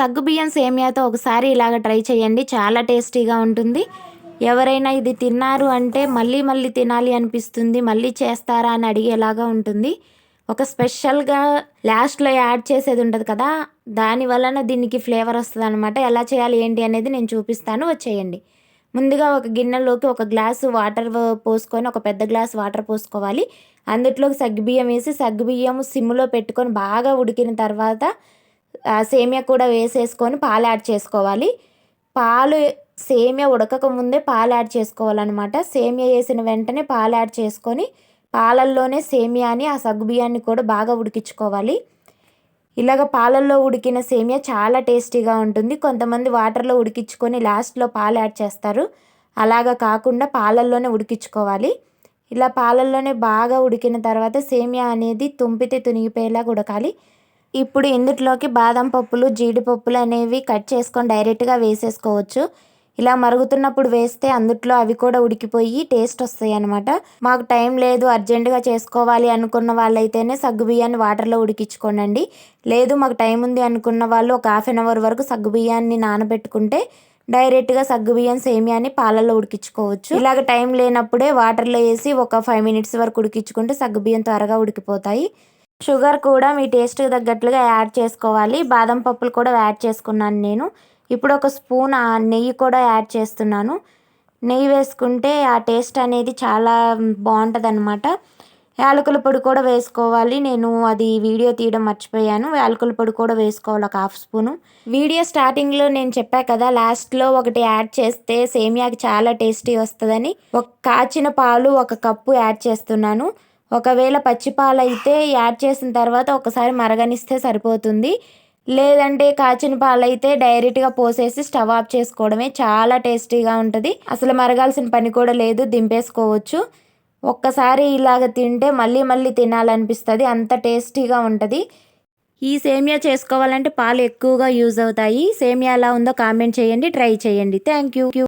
సగ్గుబియ్యం సేమియాతో ఒకసారి ఇలాగ ట్రై చేయండి. చాలా టేస్టీగా ఉంటుంది. ఎవరైనా ఇది తిన్నారు అంటే మళ్ళీ మళ్ళీ తినాలి అనిపిస్తుంది. మళ్ళీ చేస్తారా అని అడిగేలాగా ఉంటుంది. ఒక స్పెషల్గా లాస్ట్లో యాడ్ చేసేది ఉంటుంది కదా. దాని వలన దీనికి ఫ్లేవర్ వస్తుంది అనమాట ఎలా చేయాలి ఏంటి అనేది నేను చూపిస్తాను. వచ్చేయండి. ముందుగా ఒక గిన్నెలోకి ఒక గ్లాసు వాటర్ పోసుకొని ఒక పెద్ద గ్లాస్ వాటర్ పోసుకోవాలి. అందుట్లోకి సగ్గుబియ్యం వేసి సగ్గుబియ్యం సిమ్లో పెట్టుకొని బాగా ఉడికిన తర్వాత సేమియా కూడా వేసేసుకొని పాలు యాడ్ చేసుకోవాలి. పాలు సేమియా ఉడకక ముందే పాలు యాడ్ చేసుకోవాలన్నమాట. సేమియా వేసిన వెంటనే పాలు యాడ్ చేసుకొని పాలల్లోనే సేమియాని ఆ సగ్గుబియ్యాన్ని కూడా బాగా ఉడికించుకోవాలి. ఇలాగ పాలల్లో ఉడికిన సేమియా చాలా టేస్టీగా ఉంటుంది. కొంతమంది వాటర్లో ఉడికించుకొని లాస్ట్లో పాలు యాడ్ చేస్తారు. అలాగా కాకుండా పాలల్లోనే ఉడికించుకోవాలి. ఇలా పాలల్లోనే బాగా ఉడికిన తర్వాత సేమియా అనేది తుంపితే తునిగిపోయేలాగా ఉడకాలి. ఇప్పుడు ఇందులోకి బాదం పప్పులు జీడిపప్పులు అనేవి కట్ చేసుకొని డైరెక్ట్గా వేసేసుకోవచ్చు. ఇలా మరుగుతున్నప్పుడు వేస్తే అందుట్లో అవి కూడా ఉడికిపోయి టేస్ట్ వస్తాయి అనమాట మాకు టైం లేదు అర్జెంటుగా చేసుకోవాలి అనుకున్న వాళ్ళైతేనే సగ్గుబియ్యాన్ని వాటర్లో ఉడికించుకోనండి. లేదు మాకు టైం ఉంది అనుకున్న వాళ్ళు ఒక హాఫ్ అన్ అవర్ వరకు సగ్గుబియ్యాన్ని నానబెట్టుకుంటే డైరెక్ట్గా సగ్గుబియ్యం సేమియాని పాలల్లో ఉడికించుకోవచ్చు. ఇలాగ టైం లేనప్పుడే వాటర్లో వేసి ఒక ఫైవ్ మినిట్స్ వరకు ఉడికించుకుంటే సగ్గుబియ్యం త్వరగా ఉడికిపోతాయి. షుగర్ కూడా మీ టేస్ట్కి తగ్గట్లుగా యాడ్ చేసుకోవాలి. బాదం పప్పులు కూడా యాడ్ చేసుకున్నాను నేను. ఇప్పుడు ఒక స్పూన్ ఆ నెయ్యి కూడా యాడ్ చేస్తున్నాను. నెయ్యి వేసుకుంటే ఆ టేస్ట్ అనేది చాలా బాగుంటుంది అనమాట యాలకుల పొడి కూడా వేసుకోవాలి. నేను అది వీడియో తీయడం మర్చిపోయాను. యాలకుల పొడి కూడా వేసుకోవాలి ఒక హాఫ్ స్పూను. వీడియో స్టార్టింగ్లో నేను చెప్పా కదా లాస్ట్లో ఒకటి యాడ్ చేస్తే సేమియాకి చాలా టేస్టీ వస్తుందని. ఒక కాచిన పాలు ఒక కప్పు యాడ్ చేస్తున్నాను. ఒకవేళ పచ్చి యాడ్ చేసిన తర్వాత ఒకసారి మరగనిస్తే సరిపోతుంది. లేదంటే కాచిన పాలైతే డైరెక్ట్గా పోసేసి స్టవ్ ఆఫ్ చేసుకోవడమే చాలా టేస్టీగా ఉంటుంది. అసలు మరగాల్సిన పని కూడా లేదు దింపేసుకోవచ్చు. ఒక్కసారి ఇలాగ తింటే మళ్ళీ మళ్ళీ తినాలనిపిస్తుంది అంత టేస్టీగా ఉంటుంది. ఈ సేమియా చేసుకోవాలంటే పాలు ఎక్కువగా యూజ్ అవుతాయి. సేమియా ఎలా ఉందో కామెంట్ చేయండి ట్రై చేయండి. Thank you.